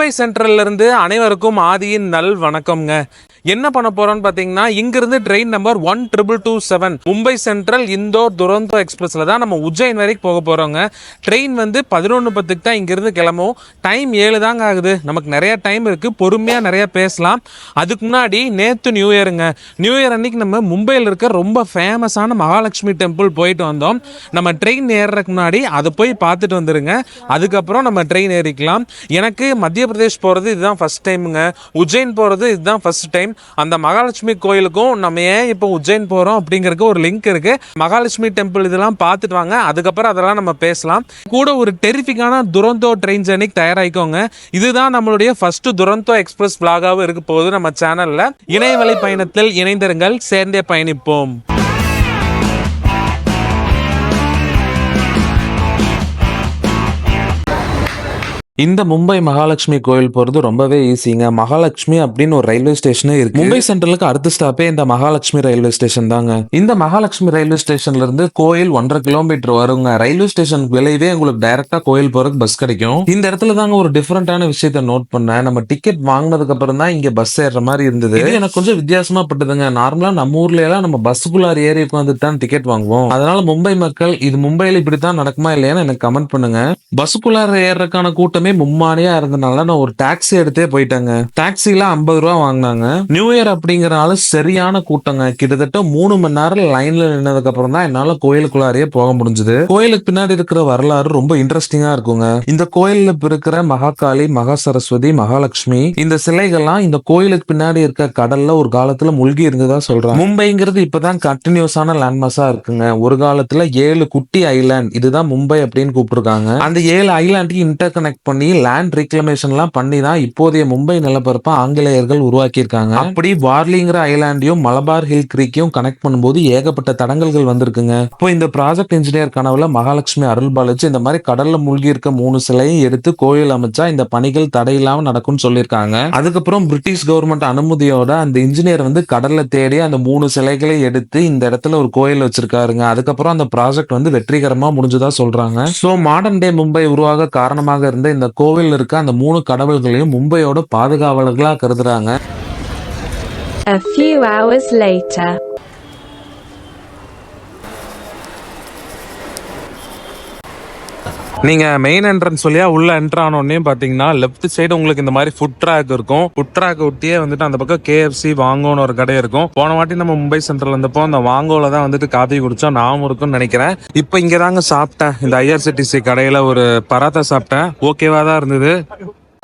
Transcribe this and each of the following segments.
மும்பை சென்ட்ரல்ல இருந்து அனைவருக்கும் ஆதியின் நல் வணக்கம்ங்க. என்ன பண்ண போறோம்னு பாத்தீங்கன்னா இங்கிருந்து train number one triple two seven Mumbai central Indore Duronto எக்ஸ்பிரஸ்ல தான் நம்ம உஜ்ஜைன் வரைக்கும் போக போறோங்க. ட்ரெயின் வந்து பதினொன்று பத்துக்கு தான் இங்கேருந்து கிளம்பும் டைம் ஏழு தாங்க ஆகுது. நமக்கு நிறைய டைம் இருக்கு. பொறுமையா நிறைய பேசலாம். அதுக்கு முன்னாடி நேத்து நியூ இயருங்க நியூ இயர் அன்னைக்கு நம்ம மும்பையில் இருக்க ரொம்ப ஃபேமஸான மகாலட்சுமி டெம்பிள் போயிட்டு வந்தோம். நம்ம ட்ரெயின் ஏறுறதுக்கு முன்னாடி அதை போய் பார்த்துட்டு வந்துருங்க. அதுக்கப்புறம் நம்ம ட்ரெயின் ஏறிக்கலாம். எனக்கு மத்திய பிரதேஷ் போகிறது இதுதான் ஃபர்ஸ்ட் டைமுங்க உஜ்ஜைன் போகிறது இதுதான் ஃபர்ஸ்ட் டைம் அந்த மகாலட்சுமி கோயிலுக்கும் நம்ம ஏன் இப்போ உஜ்ஜைன் போகிறோம் அப்படிங்கிறதுக்கு ஒரு லிங்க் இருக்குது மகாலட்சுமி டெம்பிள் இதெல்லாம் பார்த்துட்டு வாங்க. அதுக்கப்புறம் அதெல்லாம் நம்ம பேசலாம். கூட ஒரு டெரிஃபிக்கான துரந்தோ ட்ரெயின் ஜர்னிக்கு தயாராகிக்கோங்க. இதுதான் நம்மளுடைய ஃபர்ஸ்ட் துரந்தோ எக்ஸ்பிரஸ் vlog-ஆவும் இருக்க போகுது நம்ம சேனலில் இணையவழி பயணத்தில் இணைந்திருங்கள். சேர்ந்தே பயணிப்போம். இந்த மும்பை மகாலட்சுமி கோயில் போகிறது ரொம்பவே ஈஸிங்க மகாலட்சுமி அப்படின்னு ஒரு ரயில்வே ஸ்டேஷனே இருக்கு. மும்பை சென்ட்ரலுக்கு அடுத்த ஸ்டாப்பே இந்த மகாலட்சுமி ரயில்வே ஸ்டேஷன் தாங்க. இந்த மகாலட்சுமி ரயில்வே ஸ்டேஷன்ல இருந்து கோயில் ஒன்றரை கிலோமீட்டர் வருங்க. ரயில்வே ஸ்டேஷன் விளைவே உங்களுக்கு டைரக்டா கோயில் போறதுக்கு பஸ் கிடைக்கும். இந்த இடத்துல தாங்க ஒரு டிஃபரெண்டான விஷயத்த நோட் பண்ணேன். நம்ம டிக்கெட் வாங்கினதுக்கு அப்புறம் தான் இங்க பஸ் ஏறுற மாதிரி இருந்தது. இது எனக்கு கொஞ்சம் வித்தியாசமா பட்டதுங்க. நார்மலா நம்ம ஊர்ல எல்லாம் நம்ம பஸ்ஸுக்குள்ளார் ஏறி உட்காந்துட்டு தான் டிக்கெட் வாங்குவோம். அதனால மும்பை மக்கள் இது மும்பையில இப்படித்தான் நடக்குமா இல்லையான்னு எனக்கு கமெண்ட் பண்ணுங்க. பஸ்ஸுக்குள்ளார ஏறதுக்கான கூட்டமே மும்மானியா இருந்தனால நான் ஒரு டாக்ஸி எடுத்தே போயிட்டேங்க. டாக்ஸில ஐம்பது ரூபா வாங்கினாங்க. நியூ இயர் அப்படிங்கறனால சரியான கூட்டங்க. கிட்டத்தட்ட மூணு மணி நேரம் லைன்ல நின்னதுக்கு அப்புறம் தான் என்னால கோயிலுக்குள்ளாரையே போக முடிஞ்சது. கோயிலுக்கு பின்னாடி இருக்கிற வரலாறு ரொம்ப இன்ட்ரெஸ்டிங்கா இருக்குங்க. இந்த கோயில்ல இருக்கிற மகாகாளி மகா சரஸ்வதி மகாலட்சுமி இந்த சிலைகள்லாம் இந்த கோயிலுக்கு பின்னாடி இருக்க கடல்ல ஒரு காலத்துல மூழ்கி இருந்ததா சொல்றாங்க. மும்பைங்கிறது இப்பதான் கண்டினியூஸான லேண்ட்மார்க்ஸா இருக்குங்க. ஒரு காலத்துல ஏழு குட்டி ஐலாண்ட் இதுதான் மும்பை அப்படின்னு கூப்பிட்டுருக்காங்க. அந்த ஏழு ஐலாண்டுக்கு இன்டர் கனெக்ட் பண்ணி லேண்ட் ரிக்ளமேஷன்லாம் பண்ணி தான் இப்போதைய மும்பை நிலப்பரப்பை ஆங்கிலேயர்கள் உருவாக்கியிருக்காங்க. அப்படி வார்லிங்கிற ஐலாண்டையும் மலபார் ஹில் கிரீக்கையும் கனெக்ட் பண்ணும்போது ஏகப்பட்ட தடங்கல்கள் வந்திருக்குங்க. இப்போ இந்த ப்ராஜெக்ட் இன்ஜினியர் கனவுல மகாலட்சுமி அருள் பாலிச்சு இந்த மாதிரி கடல்ல மூழ்கி இருக்க மூணு சிலையும் எடுத்து கோயில் அமைச்சா இந்த பணிகள் தடையில்லாம நடக்கும்னு சொல்லியிருக்காங்க. அதுக்கப்புறம் பிரிட்டிஷ் கவர்மெண்ட் அனுமதியோட அந்த இன்ஜினியர் வந்து கடல்ல தேடி அந்த மூணு சிலைகளை எடுத்து இந்த இடத்துல ஒரு கோயில் வச்சிருக்காருங்க. அதுக்கப்புறம் அந்த ப்ராஜெக்ட் வந்து வெற்றிகரமா முடிஞ்சதா சொல்றாங்க. சோ மாடர்ன் டே மும்பை உருவாக காரணமாக இருந்த இந்த கோவில் இருக்க அந்த மூணு கடவுள்களையும் மும்பையோட பாதுகாவலர்களா கருதுறாங்க A few hours later. நீங்க மெயின் என்ட்ரன்ஸ் வழியா உள்ள என்டர் ஆனோடனே பாத்தீங்கன்னா லெஃப்ட் சைடு உங்களுக்கு இந்த மாதிரி ஃபுட் ட்ராக் இருக்கும். ஃபுட் ட்ராக் ஒட்டியே வந்துட்டு அந்த பக்கம் கேஎஃப்சி வாங்கோன்னு ஒரு கடை இருக்கும். போன வாட்டி நம்ம மும்பை சென்ட்ரல் இருந்தப்போ அந்த வாங்கோல தான் வந்துட்டு காபி குடிச்சோம். நாமும் இருக்கும்னு நினைக்கிறேன். இப்போ இங்க தாங்க சாப்பிட்டேன். இந்த ஐஆர்சிடிசி கடையில ஒரு பராத்தா சாப்பிட்டேன். ஓகேவா தான் இருந்தது.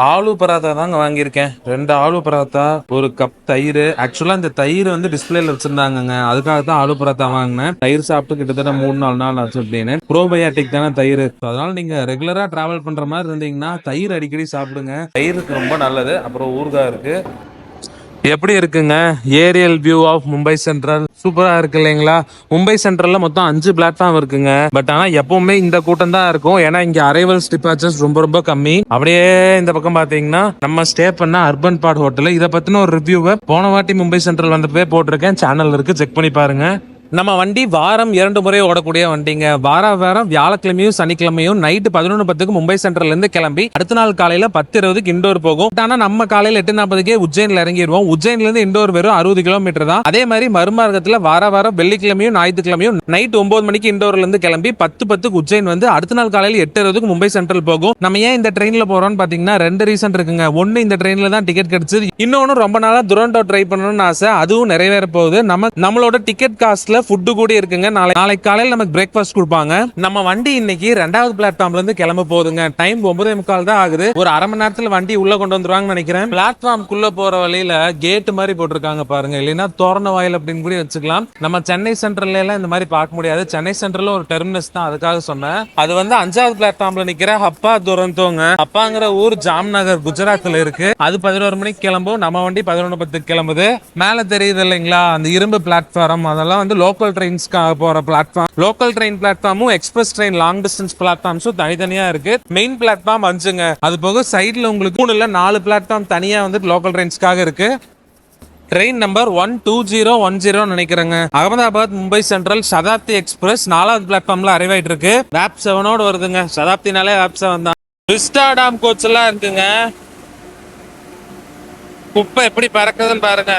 ஆலு பராத்தா தாங்க வாங்கியிருக்கேன். ரெண்டு ஆலு பராத்தா ஒரு கப் தயிர். ஆக்சுவலா இந்த தயிர் வந்து டிஸ்பிளேல வச்சிருந்தாங்க அதுக்காக தான் ஆலு பராத்தா வாங்கினேன். தயிர் சாப்பிட்டு கிட்டத்தட்ட மூணு நாலு நாள் ஆச்சு அப்படின்னு. ப்ரோபயாட்டிக் தானே தயிர். அதனால நீங்க ரெகுலரா டிராவல் பண்ற மாதிரி இருந்தீங்கன்னா தயிர் அடிக்கடி சாப்பிடுங்க. தயிருக்கு ரொம்ப நல்லது. அப்புறம் ஊறுகாய் இருக்கு. எப்படி இருக்குங்க? Aerial view of Mumbai central சூப்பரா இருக்கு இல்லைங்களா? மும்பை சென்ட்ரல்ல மொத்தம் அஞ்சு பிளாட்ஃபார்ம் இருக்குங்க. பட் ஆனா எப்பவுமே இந்த கூட்டம் தான் இருக்கும். ஏன்னா இங்க அரைவல்ஸ் டிபார்ச்சர்ஸ் ரொம்ப ரொம்ப கம்மி. அப்படியே இந்த பக்கம் பாத்தீங்கன்னா நம்ம ஸ்டே பண்ண அர்பன் பார்ட் ஹோட்டல் இதை பத்தின ஒரு ரிவ்யூவை போன வாட்டி மும்பை சென்ட்ரல் வந்தப்பவே போட்டிருக்கேன். சேனல் இருக்கு. செக் பண்ணி பாருங்க. நம்ம வண்டி வாரம் இரண்டு முறை ஓடக்கூடிய வண்டிங்க. வார வாரம் வியாழக்கிழமையும் சனிக்கிழமையும் நைட்டு பதினொன்று பத்துக்கு மும்பை சென்ட்ரல்ல இருந்து கிளம்பி அடுத்த நாள் காலையில பத்து இருபதுக்கு இண்டோர் போகும் ஆனா நம்ம காலையில எட்டு நாற்பதுக்கே உஜ்ஜைன்ல இறங்கிடுவோம் உஜ்ஜைன்ல இருந்து இண்டோர் வெறும் அறுபது கிலோமீட்டர் தான். அதே மாதிரி மறுமார்க்கத்துல வார வாரம் வெள்ளிக்கிழமையும் ஞாயிற்றுக்கிழமையும் நைட் ஒன்பது மணிக்கு இண்டோர்ல இருந்து கிளம்பி பத்து பத்துக்கு உஜ்ஜைன் வந்து அடுத்த நாள் காலையில எட்டு இருபதுக்கு மும்பை சென்ட்ரல் போகும். நம்ம ஏன் இந்த ட்ரெயின்ல போறோம்னு பாத்தீங்கன்னா ரெண்டு ரீசன் இருக்குங்க. ஒன்னு இந்த ட்ரெயின்ல தான் டிக்கெட் கிடைச்சது. இன்னொன்னு ரொம்ப நாளா துரண்டோ ட்ரை பண்ணணும்னு ஆசை. அதுவும் நிறைவேற போகுது. நம்ம நம்மளோட டிக்கெட் காஸ்ட்ல ஃபுட்டு கூட இருக்குங்க. நாளை நாளைக்கு காலையில் நமக்கு பிரேக்ஃபாஸ்ட் கொடுப்பாங்க. நம்ம வண்டி இன்னைக்கு ரெண்டாவது பிளாட்ஃபார்ம்ல இருந்து கிளம்ப போகுதுங்க. டைம் ஒன்பதே முக்கால் தான் ஆகுது. ஒரு அரை மணி நேரத்துல வண்டி உள்ள கொண்டு வந்துருவாங்கன்னு நினைக்கிறேன். பிளாட்ஃபார்ம்குள்ள போற வழியில கேட் மாதிரி போட்டிருக்காங்க பாருங்க. இல்லைன்னா தோரண வாயில் அப்படின்னு கூட வச்சுக்கலாம். நம்ம சென்னை சென்ட்ரல்ல எல்லாம் இந்த மாதிரி பார்க்க முடியாது. சென்னை சென்ட்ரல்ல ஒரு டெர்மினஸ் தான். அதுக்காக சொன்னேன். அது வந்து அஞ்சாவது பிளாட்ஃபார்ம்ல நிக்கிற ஹப்பா துரந்தோங்க. அப்பாங்கிற ஊர் ஜாம்நகர் குஜராத்ல இருக்கு. அது பதினோரு மணிக்கு கிளம்பும். நம்ம வண்டி பதினொன்று பத்துக்கு கிளம்புது. மேல தெரியுது இல்லைங்களா? அந்த இரும்பு பிளாட்ஃபார்ம் அதெல்லாம் வந்து லோக்கல் ட்ரெயின்ஸ்க்காக போகிற பிளாட்ஃபார்ம் லோக்கல் ட்ரெயின் பிளாட்ஃபார்மும் எக்ஸ்பிரஸ் ட்ரெயின் லாங் டிஸ்டன்ஸ் பிளாட்ஃபார்ம்ஸும் தனித்தனியாக இருக்கு. மெயின் பிளாட்ஃபார்ம் அஞ்சுங்க. அது போக சைடில் உங்களுக்கு மூணு இல்லை நாலு பிளாட்ஃபார்ம் தனியாக வந்துட்டு லோக்கல் ட்ரெயின்ஸ்க்காக இருக்கு. Train number one two zero one zero நினைக்கிறேங்க. அகமதாபாத் மும்பை சென்ட்ரல் சதாப்தி எக்ஸ்பிரஸ் நாலாவது பிளாட்ஃபார்ம்ல அரைவாயிட்டு இருக்கு. வேப் செவனோடு வருதுங்க. சதாப்தினாலே வேப் செவன் தான். விஸ்டாடாம் கோச் எல்லாம் இருக்குங்க. குப்பை எப்படி பறக்குதுன்னு பாருங்க.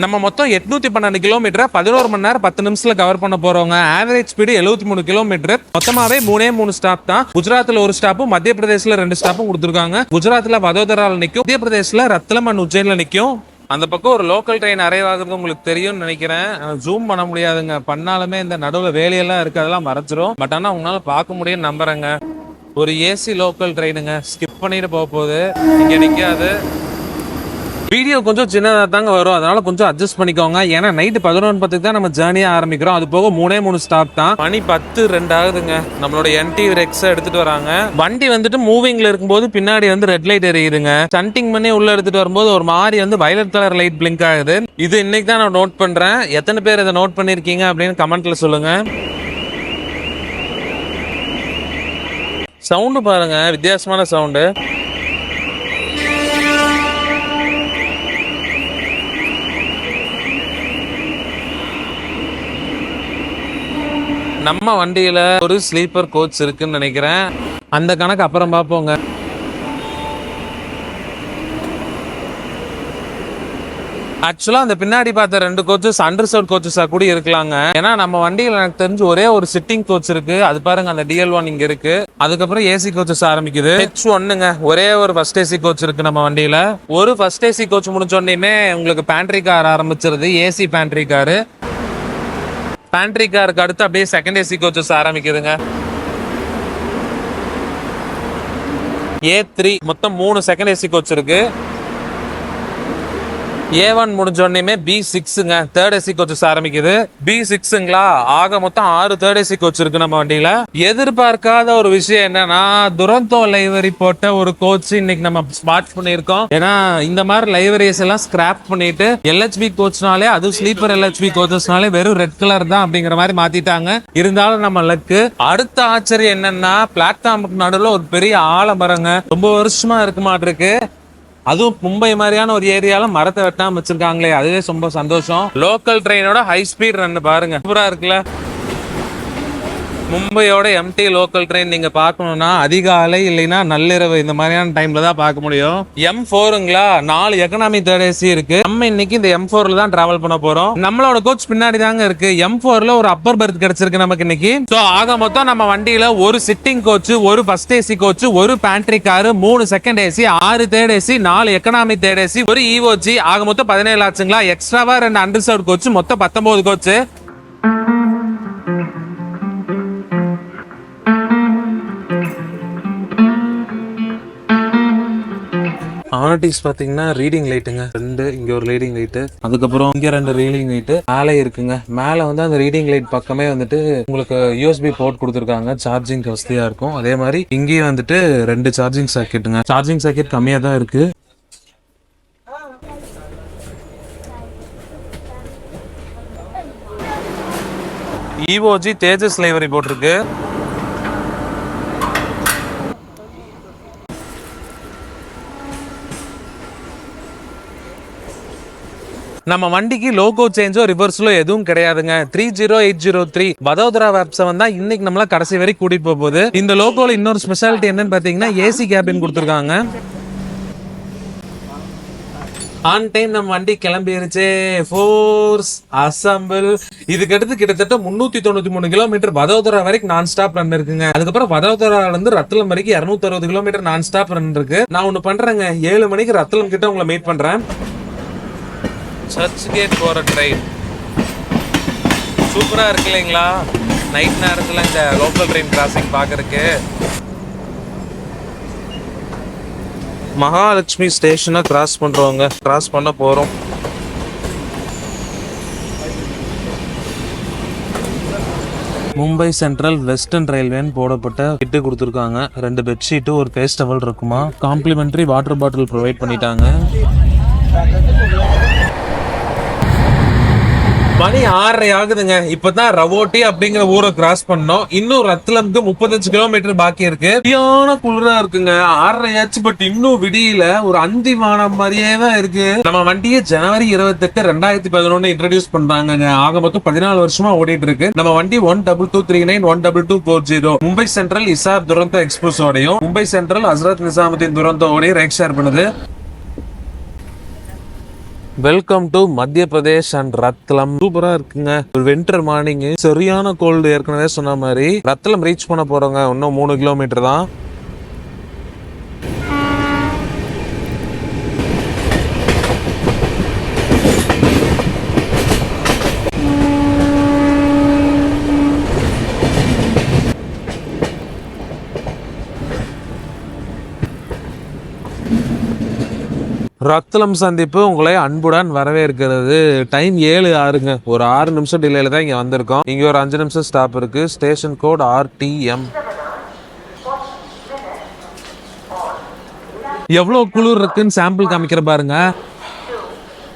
நம்ம மொத்தம் எட்நூத்தி பன்னெண்டு கிலோமீட்டர் பதினோரு மணி நேரம் பத்து நிமிஷத்துல கவர் பண்ண போறவங்க ஆவரேஜ் ஸ்பீடு எழுபத்தி மூணு கிலோமீட்டர் மொத்தமாவே மூணே மூணு ஸ்டாப் தான். குஜராத்ல ஒரு ஸ்டாப்பும் மத்திய பிரதேசல ரெண்டு ஸ்டாப்பும் கொடுத்துருக்காங்க. குஜராத்ல வதோதரால நிற்கும் மத்திய பிரதேசல ரத்லம் அண்ட் உஜ்ஜைன்ல நிற்கும் அந்த பக்கம் ஒரு லோக்கல் ட்ரெயின் அரைவ் ஆகுறது உங்களுக்கு தெரியும்னு நினைக்கிறேன். ஜூம் பண்ண முடியாதுங்க. பண்ணாலுமே இந்த நடுவில் வேலையெல்லாம் இருக்கு. அதெல்லாம் மறைச்சிரும் பட் ஆனால் உங்களால் பார்க்க முடியும்னு நம்புறேங்க. ஒரு ஏசி லோக்கல் ட்ரெயினுங்க ஸ்கிப் பண்ணிட்டு போக போகுது. இங்கே நிற்காது வீடியோ கொஞ்சம் சின்னதாக தாங்க வரும். அதனால கொஞ்சம் அட்ஜஸ்ட் பண்ணிக்கோங்க. ஏன்னா நைட்டு பதினொன்று பத்துக்கு தான் நம்ம ஜேர்னியை ஆரம்பிக்கிறோம். அது போக மூணே மூணு ஸ்டாப் தான். மணி பத்து ரெண்டு ஆகுதுங்க. நம்மளோட என்டி ரெக்ஸை எடுத்துட்டு வராங்க. வண்டி வந்துட்டு மூவிங்ல இருக்கும்போது பின்னாடி வந்து ரெட் லைட் எரியுதுங்க. ஸ்டண்டிங் பண்ணி உள்ள எடுத்துட்டு வரும்போது ஒரு மாதிரி வந்து வயலட் கலர் லைட் பிளிங்க் ஆகுது. இது இன்னைக்கு தான் நான் நோட் பண்றேன். எத்தனை பேர் இதை நோட் பண்ணிருக்கீங்க அப்படின்னு கமெண்ட்ல சொல்லுங்க. சவுண்டு பாருங்க. வித்தியாசமான சவுண்டு நம்ம வண்டியில ஒரு ஸ்லீப்பர் கோச் இருக்குன்னு நினைக்கிறேன். அந்த கணக்கு அப்புறம் பார்ப்போங்க. ஆக்சுவலா அந்த பின்னாடி பார்த்த ரெண்டு கோச்சஸ் அண்டர்சர்வ் கோச்சஸாக கூட இருக்கலாங்க. ஏன்னா நம்ம வண்டியில எனக்கு தெரிஞ்சு ஒரே ஒரு சிட்டிங் கோச் இருக்கு. அது பாருங்க அந்த டிஎல் ஒன் இங்க இருக்கு. அதுக்கப்புறம் ஏசி கோச்சஸ் ஆரம்பிக்குது. ஹெச் ஒன்னுங்க ஒரே ஒரு ஃபர்ஸ்ட் ஏசி கோச் இருக்கு நம்ம வண்டியில. ஒரு ஃபர்ஸ்ட் ஏசி கோச் முடிஞ்ச உங்களுக்கு பேண்ட்ரி கார் ஆரம்பிச்சிருது. ஏசி பேண்ட்ரி காரு பேண்ட்ரி காருக்கு அடுத்து அப்படியே செகண்ட் ஏசி கோச்சஸ் ஆரம்பிக்குதுங்க. ஏ த்ரீ மொத்தம் மூணு செகண்ட் ஏசி கோச் இருக்கு. ஏ ஒன் முடிஞ்சோடனே பி சிக்ஸுங்க தேர்ட் ஏசி கோச்சஸ் ஆரம்பிக்குது. பி சிக்ஸுங்களா ஆக மொத்தம் ஆறு தேர்ட் ஏசி கோச் இருக்கு நம்ம வண்டியில. எதிர்பார்க்காத ஒரு விஷயம் என்னன்னா துரந்தோ லைவரி போட்ட ஒரு கோச் இன்னைக்கு நம்ம ஸ்பாட் பண்ணியிருக்கோம். ஏன்னா இந்த மாதிரி லைவரிஸ் எல்லாம் ஸ்கிராப் பண்ணிட்டு எல்ஹெச்பி கோச்னாலே அது ஸ்லீப்பர் எல்ஹெச்பி கோச்சஸ்னாலே வெறும் ரெட் கலர் தான் அப்படிங்கிற மாதிரி மாத்திட்டாங்க. இருந்தாலும் நம்ம லக்கு அடுத்த ஆச்சரியம் என்னன்னா பிளாட்ஃபார்முக்கு நடுவில் ஒரு பெரிய ஆலமரங்க. ரொம்ப வருஷமா இருக்க மாட்டிருக்கு அதுவும் மும்பை மாதிரியான ஒரு ஏரியால மரத்தை வெட்டாம வச்சிருக்காங்களே அதுவே ரொம்ப சந்தோஷம். லோக்கல் ட்ரெயினோட ஹை ஸ்பீட் ரன் பாருங்க. சூப்பரா இருக்குல்ல? மும்பையோட எம்டி லோக்கல் ட்ரெயின் நீங்க பார்க்கணும்னா அதிகாலை இல்லைன்னா நள்ளிரவு இந்த மாதிரியான டைம்ல தான் பார்க்க முடியும். எம் ஃபோருங்களா நாலு எக்கனாமி தேர்ட் ஏசி இருக்கு. நம்ம இன்னைக்கு இந்த எம் ஃபோரில் தான் டிராவல் பண்ண போறோம். நம்மளோட கோச் பின்னாடி தாங்க இருக்கு. எம் ஃபோரில் ஒரு அப்பர் பர்த் கிடைச்சிருக்கு நமக்கு இன்னைக்கு. ஸோ ஆக மொத்தம் நம்ம வண்டியில ஒரு சிட்டிங் கோச் ஒரு ஃபர்ஸ்ட் ஏசி கோச் ஒரு பேண்ட்ரி காரு மூணு செகண்ட் ஏசி ஆறு தேர்ட் ஏசி நாலு எக்கனாமி தேர்ட் ஏசி ஒரு இஓஜி ஆக மொத்தம் பதினேழு ஆச்சுங்களா? எக்ஸ்ட்ராவா ரெண்டு அண்டர்சர்வ் கோச் மொத்தம் பத்தொன்பது கோச்சு ஆர்டிஸ் பாத்தீங்கன்னா ரீடிங் லைட்டுங்க ரெண்டு இங்க ஒரு ரீடிங் லைட்டு அதுக்கப்புறம் இங்க ரெண்டு ரீடிங் லைட்டு மேலே இருக்குங்க. மேலே வந்து அந்த ரீடிங் லைட் பக்கமே வந்துட்டு உங்களுக்கு யூஎஸ்பி போர்ட் கொடுத்துருக்காங்க. சார்ஜிங் வசதியா இருக்கும். அதே மாதிரி இங்கேயும் வந்துட்டு ரெண்டு சார்ஜிங் சாக்கெட்டுங்க சார்ஜிங் சாக்கெட் கம்மியா தான் இருக்கு. இஓஜி தேஜஸ் லைவரி போட்டிருக்கு. நம்ம வண்டிக்கு லோகோ சேஞ்சோ ரிவர்ஸ்லோ எதுவும் கிடையாதுங்க. Three zero eight zero three Vadodara vapes வந்தா இன்னைக்கு நம்மள கடைசி வரை கூட்டிட்டு போக போகுது. இந்த லோகோல இன்னொரு ஸ்பெஷாலிட்டி என்னன்னு பாத்தீங்கன்னா ஏசி கேபின் கொடுத்துருக்காங்க. ஆன் டைம் நம்ம வண்டி கிளம்பிருச்சு. ஃபோர்ஸ் அசம்பிள் இதுக்கு அடுத்து கிட்டத்தட்ட முன்னூத்தி தொண்ணூத்தி மூணு கிலோமீட்டர் வதோதரா வரைக்கும் நான் ஸ்டாப் ரன் இருக்குங்க. அதுக்கப்புறம் வதோதரால இருந்து ரத்தலம் வரைக்கும் இருநூத்தி அறுபது கிலோமீட்டர் நான் ஸ்டாப் ரன் இருக்கு. நான் ஒண்ணு பண்றேங்க. ஏழு மணிக்கு ரத்தலம் கிட்ட உங்களை மீட் பண்றேன். சர்ச் கேட் போகிற ட்ரெயின் சூப்பராக இருக்கு இல்லைங்களா? நைட் நேரத்தில் இந்த லோக்கல் ட்ரெயின் கிராசிங் பார்க்குறக்கு மகாலட்சுமி ஸ்டேஷனை கிராஸ் பண்ணுறவங்க கிராஸ் பண்ண போகிறோம் மும்பை சென்ட்ரல் வெஸ்டர்ன் ரயில்வேன்னு போடப்பட்ட கிட்டு கொடுத்துருக்காங்க. ரெண்டு பெட்ஷீட்டு ஒரு பேஸ்டவல் இருக்குமா? காம்ப்ளிமெண்ட்ரி வாட்டர் பாட்டில் ப்ரொவைட் பண்ணிட்டாங்க. மணி ஆறரை ஆகுதுங்க. இப்பதான் ரவோட்டி அப்படிங்கிற ஊரை கிராஸ் பண்ணோம். இன்னும் ரத்லம்க்கு முப்பத்தஞ்சு கிலோமீட்டர் பாக்கி இருக்கு. சரியான குளிரா இருக்குங்க. ஆறரை ஆச்சு பட் இன்னும் விடியல. ஒரு அந்தி வானம் மாதிரியே தான் இருக்கு. நம்ம வண்டியை ஜனவரி இருபத்தெட்டு ரெண்டாயிரத்தி பதினொன்னு இன்ட்ரடியூஸ் பண்றாங்க ஆக மொத்தம் பதினாலு வருஷமா ஓடிட்டு இருக்கு. நம்ம வண்டி one double two three nine one double two four zero Mumbai central இசார் Duronto எக்ஸ்பிரஸோடையும் மும்பை சென்ட்ரல் ஹசரத் நிசாமுதீன் துரந்தோடையும் ரேக் ஷேர் பண்ணுது. Welcome to Madhya Pradesh and Ratlam சூப்பரா இருக்குங்க. ஒரு வின்டர் மார்னிங் சரியான கோல்டு ஏற்கனவே சொன்ன மாதிரி ரத்லம் ரீச் பண்ண போறோங்க. இன்னும் மூணு கிலோமீட்டர் தான். ரத்லம் சந்திப்பு உங்களை அன்புடன் வரவேற்கிறது. டைம் ஏழு ஆறுங்க. ஒரு ஆறு நிமிஷம் டிலேல தான் இங்கே வந்திருக்கோம். இங்கே ஒரு அஞ்சு நிமிஷம் ஸ்டாப் இருக்கு. ஸ்டேஷன் கோட் ஆர்டிஎம் எவ்வளோ குளிர் இருக்குன்னு சாம்பிள் காமிக்கிற பாருங்க.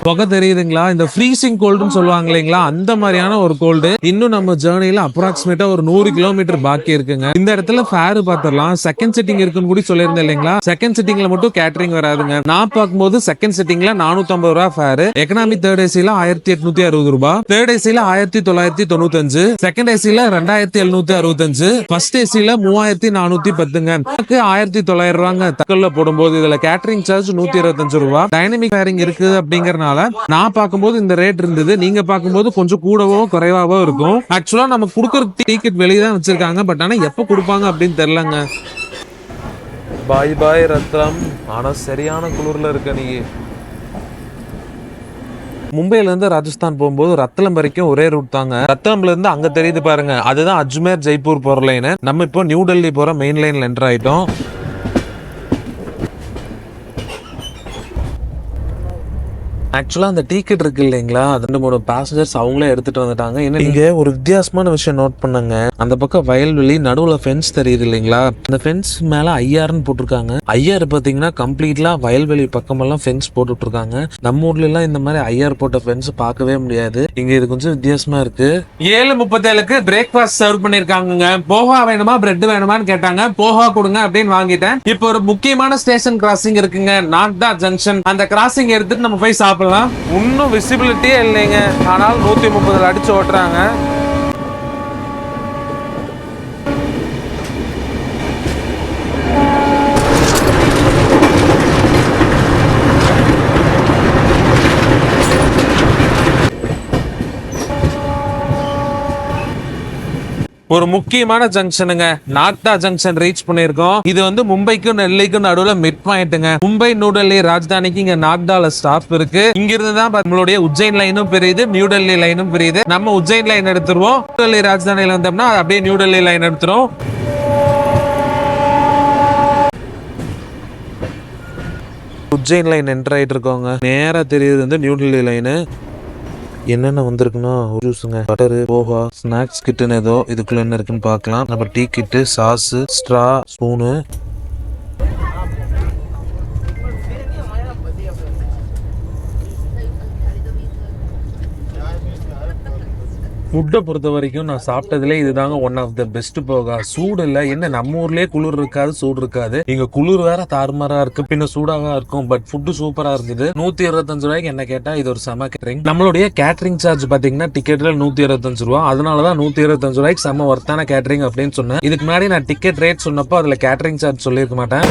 புகை தெரியுதுங்களா? இந்த ஃப்ரீசிங் கோல்டுன்னு சொல்லுவாங்க இல்லைங்களா? அந்த மாதிரியான ஒரு கோல்டு இன்னும் நம்ம ஜேர்னில அப்ராக்சிமேட்டா ஒரு நூறு கிலோமீட்டர் பாக்கி இருக்குங்க. இந்த இடத்துல ஃபேர் பாத்திரலாம் செகண்ட் செட்டிங் இருக்குன்னு கூட சொல்லியிருந்தேன் இல்லைங்களா? செகண்ட் செட்டிங்ல மட்டும் கேட்டரிங் வராதுங்க. நான் பார்க்கும்போது செகண்ட் செட்டிங்ல நானூத்தி ஐம்பது ரூபா ஃபேர் எக்கனாமி தேர்ட் ஏசில ஆயிரத்தி எட்நூத்தி அறுபது ரூபாய் தேர்ட் ஏசில ஆயிரத்தி தொள்ளாயிரத்தி தொண்ணூத்தஞ்சு. செகண்ட் ஏசில ரெண்டாயிரத்தி எழுநூத்தி அறுபத்தஞ்சு. ஃபர்ஸ்ட் ஏசில மூவாயிரத்தி நானூத்தி பத்துங்க. எனக்கு ஆயிரத்தி தொள்ளாயிரம் ரூபாங்க. தக்கல்ல போடும்போது இதுல கேட்டரிங் சார்ஜ் நூத்தி இருபத்தஞ்சு ரூபா. டைனமிக் ஃபேரிங் இருக்குது அப்படிங்கறனால நான் பார்க்கும்போது இந்த ரேட் இருந்தது. நீங்க பார்க்கும்போது கொஞ்சம் கூடவோ குறைவாவோ இருக்கும். ஆக்சுவலா நம்ம கொடுக்குற டிக்கெட் வெளியே தான் வச்சிருக்காங்க. பட் ஆனா எப்ப கொடுப்பாங்க அப்படின்னு தெரியலங்க. பாய் பாய் ரத்னம். ஆனா சரியான குளிர்ல இருக்க நீ. மும்பைல இருந்து ராஜஸ்தான் போகும்போது ரத்லம் வரைக்கும் ஒரே ரூட் தாங்க. ரத்லம்ல இருந்து அங்க தெரியுது பாருங்க. அதுதான் அஜ்மேர் ஜெய்ப்பூர் போற லைன் நம்ம இப்போ நியூ டெல்லி போற மெயின் லைன்ல என்டர் ஆயிட்டோம். ஆக்சுவலா அந்த டிக்கெட் இருக்கு இல்லைங்களா? அது ரெண்டு மூணு பேசஞ்சர்ஸ் அவங்களே எடுத்துட்டு வந்துட்டாங்க. என்ன இங்க ஒரு வித்தியாசமான விஷயம் நோட் பண்ணாங்க. அந்த பக்கம் வயல்வெளி நடுவுல ஃபென்ஸ் தெரியுது இல்லைங்களா? அந்த ஃபென்ஸ் மேல ஐஆர்னு போட்டிருக்காங்க. ஐஆர் பாத்தீங்கன்னா கம்ப்ளீட்லா வயல்வெளி பக்கமெல்லாம் ஃபென்ஸ் போட்டுட்டு இருக்காங்க நம்ம ஊர்ல எல்லாம் இந்த மாதிரி ஐஆர் போட்ட ஃபென்ஸ் பார்க்கவே முடியாது. இங்க இது கொஞ்சம் வித்தியாசமா இருக்கு. ஏழு முப்பத்தேழுக்கு பிரேக்ஃபாஸ்ட் சர்வ் பண்ணிருக்காங்க போஹா வேணுமா பிரெட் வேணுமான்னு கேட்டாங்க. போஹா கொடுங்க அப்படின்னு வாங்கிட்டேன். இப்போ ஒரு முக்கியமான ஸ்டேஷன் கிராசிங் இருக்குங்க. நாக்தா ஜங்ஷன் அந்த கிராசிங் எடுத்துட்டு நம்ம போய் சாப்பிடலாம். இன்னும் விசிபிலிட்டியே இல்லைங்க. ஆனால் நூற்றி முப்பதில் அடித்து ஓட்டுறாங்க. ஒரு முக்கியமான ஜங்ஷனுங்க நாக்தா ஜங்ஷன் ரீச் பண்ணிருக்கோம் இது வந்து மும்பைக்கும் நெல்லைக்கும் நடுவுல மிட் பாயிண்ட்டுங்க மும்பை நியூடெல்லி ராஜதானிக்கு இங்க நாக்தால ஸ்டாப் இருக்கு. இங்க இருந்து தான் நம்மளுடைய உஜ்ஜைன் லைனும் பிரியுது நியூ டெல்லி லைனும் பிரியுது. நம்ம உஜ்ஜைன் லைன் எடுத்துருவோம். நியூடெல்லி ராஜதானியில் வந்தோம்னா அப்படியே நியூ டெல்லி லைன் எடுத்துரும். உஜ்ஜைன் லைன் என்டர் ஆயிட்டு இருக்கோங்க. நேரா தெரியுது வந்து நியூ டெல்லி லைனு என்னென்ன வந்திருக்குன்னா ஜூஸுங்க பட்டரு போகா ஸ்நாக்ஸ் கிட்டுன்னு ஏதோ இதுக்குள்ள என்ன இருக்குன்னு பார்க்கலாம். நம்ம tea kit sauce straw spoon ஃபுட்டை பொறுத்த வரைக்கும் நான் சாப்பிட்டதுல இதுதாங்க ஒன் ஆஃப் த பெஸ்ட் போகா சூடு இல்லை என்ன நம்ம ஊர்லயே குளிர் இருக்காது சூடு இருக்காது. இங்க குளிர் வேற தாறுமாறா இருக்கு பின்ன சூடாக இருக்கும் பட் ஃபுட்டு சூப்பரா இருக்குது. நூத்தி இருபத்தஞ்சு ரூபாய்க்கு என்ன கேட்டா இது ஒரு செம கேட்டரிங் நம்மளுடைய கேட்டரிங் சார்ஜ் பாத்தீங்கன்னா டிக்கெட்ல நூத்தி இருபத்தஞ்சு ரூபா. அதனாலதான் நூத்தி இருபத்தஞ்சு ரூபாய்க்கு செம ஒர்த்தான கேட்டரிங் அப்படின்னு சொன்னேன். இதுக்கு முன்னாடி நான் டிக்கெட் ரேட் சொன்னப்போ அதுல கேட்டரிங் சார்ஜ் சொல்லியிருக்க மாட்டேன்.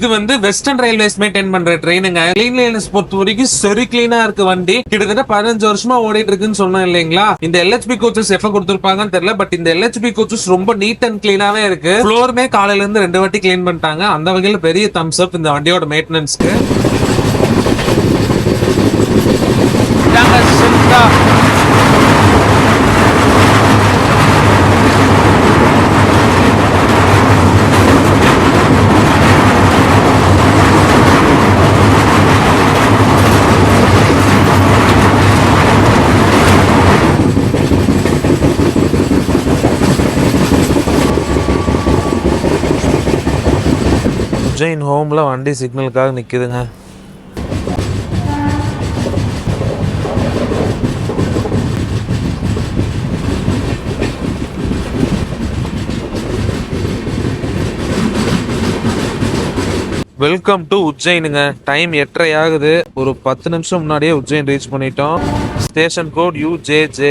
இது வந்து வெஸ்டர்ன் ரயில்வேஸ் மெயின்டைன் பண்ற ட்ரெயினுங்க கிளீன்லினஸ் பொறுத்த வரைக்கும் சரி கிளீனா இருக்கு வண்டி. கிட்டத்தட்ட பதினஞ்சு வருஷமா ஓடிட்டு இருக்குன்னு சொன்னேன் இல்லைங்களா? இந்த எல்ஹெச்பி கோச்சஸ் எப்ப கொடுத்துருப்பாங்கன்னு தெரியல பட் இந்த எல்ஹெச்பி கோச்சஸ் ரொம்ப நீட் அண்ட் கிளீனாவே இருக்கு. ஃப்ளோருமே காலையில இருந்து ரெண்டு வாட்டி கிளீன் பண்ணிட்டாங்க. அந்த வகையில பெரிய தம்ஸ் அப் இந்த வண்டியோட மெயின்டெனன்ஸ்க்கு ஜெயின் ஹோமில் வண்டி சிக்னலுக்காக நிற்கிதுங்க வெல்கம் டு உஜ்ஜைனுங்க டைம் எட்டரை ஆகுது ஒரு பத்து நிமிஷம் முன்னாடியே உஜ்ஜைன் ரீச் பண்ணிட்டோம். Station code U J J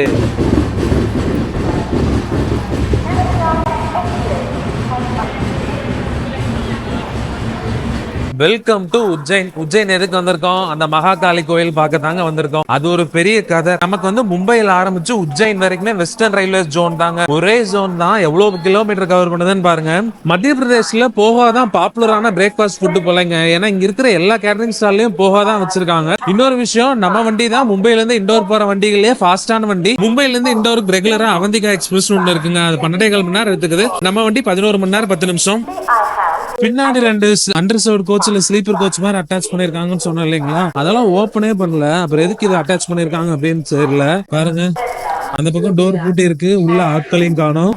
welcome to Ujjain Ujjain எதுக்கு வந்திருக்கோம்? அந்த மகாகாளி கோயில் பார்க்க தாங்க வந்திருக்கோம். அது ஒரு பெரிய கதை. நமக்கு வந்து மும்பையில ஆரம்பிச்சு உஜ்ஜைன் வரைக்குமே வெஸ்டர்ன் ரயில்வே ஜோன் தாங்க. ஒரே ஜோன் தான். எவ்வளவு கிலோமீட்டர் கவர் பண்ணுதுன்னு பாருங்க. மத்திய பிரதேஷ்ல போகா தான் பாப்புலரான பிரேக்ஃபாஸ்ட் ஃபுட்டு போலங்க. ஏன்னா இங்க இருக்கிற எல்லா கேட்டரிங் ஸ்டால்லையும் போகா தான் வச்சிருக்காங்க. இன்னொரு விஷயம் நம்ம வண்டி தான் மும்பைல இருந்து இண்டோர் போற வண்டிகளே ஃபாஸ்டான வண்டி. மும்பைல இருந்து இண்டோருக்கு ரெகுலரா அவந்திகா எக்ஸ்பிரஸ் ஒன்று இருக்குங்க. அது பன்னெண்டே கால் மணி நேரம் எடுத்துக்குது. நம்ம வண்டி பதினோரு மணி நேரம் பத்து நிமிஷம். பின்னாடி ரெண்டு அண்டர்சர்வ் கோச்ல ஸ்லீப்பர் கோச் மாதிரி அட்டாச் பண்ணிருக்காங்கன்னு சொன்னேன் இல்லைங்களா? அதெல்லாம் ஓப்பனே பண்ணல. அப்புறம் எதுக்கு இது அட்டாச் பண்ணிருக்காங்க அப்படின்னு தெரியல. பாருங்க. அந்த பக்கம் டோர் பூட்டி இருக்கு. உள்ள ஆட்களையும் காணோம்.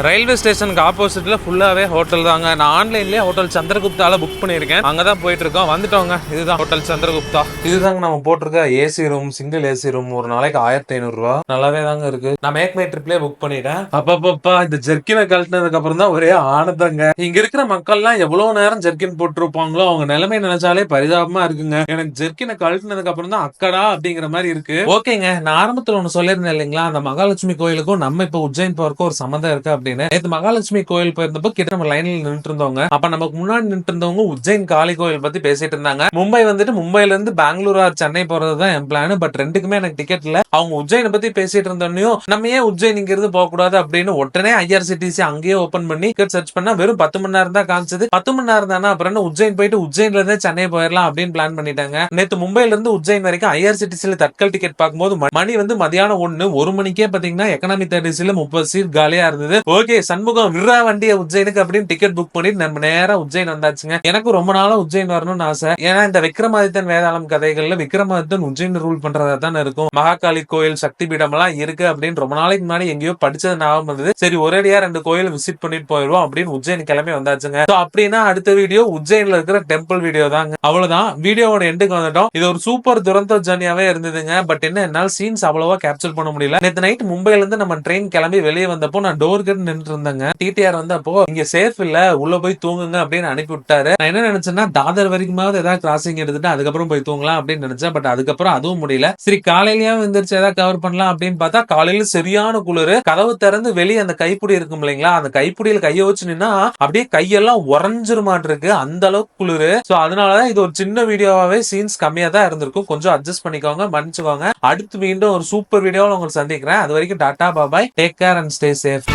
ரயில்வே ஸ்டேஷனுக்கு ஆப்போசிட்டில் ஃபுல்லாகவே ஹோட்டல் தாங்க. நான் ஆன்லைன்லேயே ஹோட்டல் சந்திரகுப்தாவில் புக் பண்ணியிருக்கேன். அங்கே தான் போயிட்டுருக்கோம். வந்துட்டோங்க. இதுதான் ஹோட்டல் சந்திரகுப்தா. இதுதாங்க நம்ம போட்டிருக்க AC room single AC room ஒரு நாளைக்கு ஆயிரத்தி ஐநூறுரூவா நல்லாவே தாங்க இருக்கு. நான் மேக் மை ட்ரிப்லயே புக் பண்ணிட்டேன். அப்பப்பப்பா இந்த ஜெர்க்கினை கழட்டினதுக்கு அப்புறம் தான் ஒரே ஆனந்தங்க. இங்கே இருக்கிற மக்கள்லாம் எவ்வளோ நேரம் ஜெர்க்கின் போட்டிருப்பாங்களோ அவங்க நிலைமை நினைச்சாலே பரிதாபமாக இருக்குங்க. எனக்கு ஜெர்க்கினை கழட்டினதுக்கு அப்புறம் தான் அக்கடா அப்படிங்கிற மாதிரி இருக்கு. ஓகேங்க. நான் ஆரம்பத்தில் ஒன்று சொல்லியிருந்தேன் இல்லைங்களா? அந்த மகாலட்சுமி கோயிலுக்கும் நம்ம இப்போ உஜ்ஜைன் போறதுக்கும் ஒரு சம்மந்தம் இருக்கு அப்படின்னு. நேத்து மகாலட்சுமி கோயில் போயிருந்தப்போ கிட்ட நம்ம லைன்ல நின்றுட்டு இருந்தவங்க அப்ப நமக்கு முன்னாடி நின்று இருந்தவங்க உஜ்ஜைன் காளி கோயில் பத்தி பேசிட்டு இருந்தாங்க. மும்பை வந்துட்டு மும்பைல இருந்து பெங்களூர் ஆர் சென்னை போறது தான் என் பிளான் பட் ரெண்டுக்குமே எனக்கு டிக்கெட் இல்ல. அவங்க உஜ்ஜைனை பத்தி பேசிட்டு இருந்தோன்னையும் நம்ம ஏன் உஜ்ஜைன் இங்க இருந்து போக கூடாது அப்படின்னு உடனே ஐஆர்சிடிசி அங்கேயே ஓபன் பண்ணி டிக்கெட் சர்ச் பண்ணா வெறும் பத்து மணி நேரம் தான் காமிச்சது. பத்து மணி நேரம் தானே அப்புறம் என்ன உஜ்ஜைன் போயிட்டு உஜ்ஜைன்ல இருந்தே சென்னை போயிடலாம் அப்படின்னு பிளான் பண்ணிட்டாங்க. நேற்று மும்பைல இருந்து உஜ்ஜைன் வரைக்கும் ஐஆர்சிடிசியில தட்கல் டிக்கெட் பார்க்கும்போது மணி வந்து மதியானம் ஒன்னு ஒரு மணிக்கே பாத்தீங்கன்னா எக்கனாமி தேர்டிஸ்ல முப்பது சீட் காலியா இருந்தது. ஓகே சண்முகம் விடுறா வண்டியை உஜ்ஜைனுக்கு அப்படின்னு டிக்கெட் புக் பண்ணிட்டு நம்ம நேரம் உஜ்ஜைன் வந்தாச்சுங்க. எனக்கு ரொம்ப நாளா உஜ்ஜைன் வரணும்னு ஆசை. ஏன்னா இந்த விக்ரமாதித்தன் வேதாளம் கதைகள்ல விக்ரமாதித்தன் உஜ்ஜைன் ரூல் பண்றதா தான் இருக்கும். மகாகாளி கோயில் சக்தி பீடம் எல்லாம் இருக்கு அப்படின்னு ரொம்ப நாளைக்கு முன்னாடி எங்கேயோ படிச்சது ஞாபகம் வந்தது. சரி ஒரேடியா ரெண்டு கோயில் விசிட் பண்ணிட்டு போயிடுவோம் அப்படின்னு உஜ்ஜைன் கிளம்பி வந்தாச்சுங்க. அப்படின்னா அடுத்த வீடியோ உஜ்ஜைன்ல இருக்கிற டெம்பிள் வீடியோ தாங்க. அவ்வளவுதான். வீடியோவோட எண்டுக்கு வந்துட்டோம். இது ஒரு சூப்பர் துரந்த ஜர்னியாவே இருந்ததுங்க. பட் என்ன என்னால் சீன்ஸ் அவ்வளவா கேப்சர் பண்ண முடியல. நேற்று நைட் மும்பைல இருந்து நம்ம ட்ரெயின் கிளம்பி வெளியே வந்தப்போ நான் டோர் கிட்ட நின்று இருந்தேங்க டிடிஆர் வந்து அப்போ இங்க சேஃப் இல்ல உள்ள போய் தூங்குங்க அப்படின்னு அனுப்பி விட்டாரு. நான் என்ன நினைச்சேன்னா தாதர் வரைக்குமாவது ஏதாவது கிராசிங் எடுத்துட்டு அதுக்கப்புறம் போய் தூங்கலாம் அப்படின்னு நினைச்சேன். பட் அதுக்கப்புறம் அதுவும் முடியல. சரி காலையிலயும் வந்துருச்சு ஏதாவது கவர் பண்ணலாம் அப்படின்னு பார்த்தா காலையில சரியான குளிர். கதவு திறந்து வெளியே அந்த கைப்பிடி இருக்கும் இல்லைங்களா? அந்த கைப்பிடியில கைய வச்சு நின்னா அப்படியே கையெல்லாம் உறைஞ்சிருமாட்டு இருக்கு அந்த அளவுக்கு குளிர். சோ அதனாலதான் இது ஒரு சின்ன வீடியோவாவே சீன்ஸ் கம்மியா தான் இருந்திருக்கும். கொஞ்சம் அட்ஜஸ்ட் பண்ணிக்கோங்க மன்னிச்சுக்கோங்க. அடுத்து மீண்டும் ஒரு சூப்பர் வீடியோவில் உங்களுக்கு சந்திக்கிறேன். அது வரைக்கும் tata bye bye take care and stay safe